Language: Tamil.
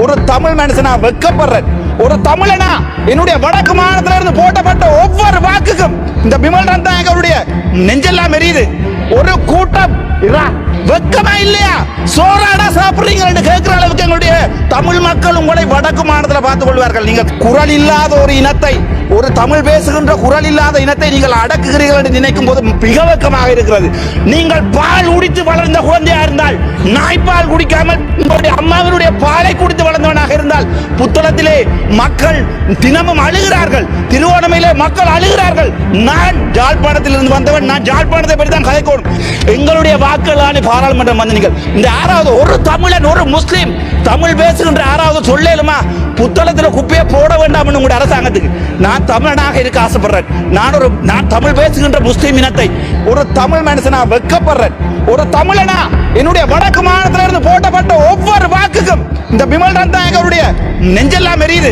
ஒரு தமிழ் மனுஷனா வெக்கப்படுறேன். ஒரு தமிழனா என்னுடைய வடக்கு மாநிலத்தில இருந்து போட்டப்பட்ட ஒவ்வொரு வாக்குக்கும் இந்த பிமல் ரந்தா நெஞ்செல்லாம் எரியுது. ஒரு கூட்டம். வெக்கமா இல்லையா? சோறாடா சாப்பிடுறீங்கன்னு கேட்கிற அளவுக்கு எங்களுடைய தமிழ் மக்கள் உங்களை வடக்கு மாநிலத்தில் பார்த்துக் கொள்வார்கள். நீங்கள் குரல் இல்லாத ஒரு இனத்தை ஒரு தமிழ் பேசுகின்ற குரல் இல்லாத இனத்தை நீங்கள் அடக்குகிறீர்கள் என்று நினைக்கும் போது மிக வெக்கமாக இருக்கிறது. நீங்கள் பால் குடித்து வளர்ந்த குழந்தையா இருந்தால் நாய்ப்பால் குடிக்காமல் உங்களுடைய அம்மாவினுடைய பாலை குடித்து புத்தளத்திலே மக்கள் தினமும் அழுகிறார்கள். திருவோணமையிலே மக்கள் அழுகிறார்கள். நான் ஜாழ்ப்பாணத்திலிருந்து வந்தவன் நான் ஜாழ்ப்பாணத்தை பற்றி தான் கதைக்கணும் எங்களுடைய வாக்குகளான பாராளுமன்றம் வந்து நீங்கள் இந்த ஆறாவது ஒரு தமிழன் ஒரு முஸ்லீம். தமிழ் பேசுகின்ற ஆறாவது சொல்லலுமா புத்தளத்தில் குப்பையை போட வேண்டாம் உங்களுடைய அரசாங்கத்துக்கு. நான் தமிழனாக இருக்க ஆசைப்படுறேன். நான் ஒரு நான் தமிழ் பேசுகின்ற முஸ்லீம் இனத்தை ஒரு தமிழ் மனுஷனா வெக்கப்படுறேன். ஒரு தமிழனா என்னுடைய வடக்கு மாநிலத்திலிருந்து போட்டப்பட்ட ஒவ்வொரு வாக்குக்கும் இந்த பிமல் நெஞ்செல்லாம் எரியுது.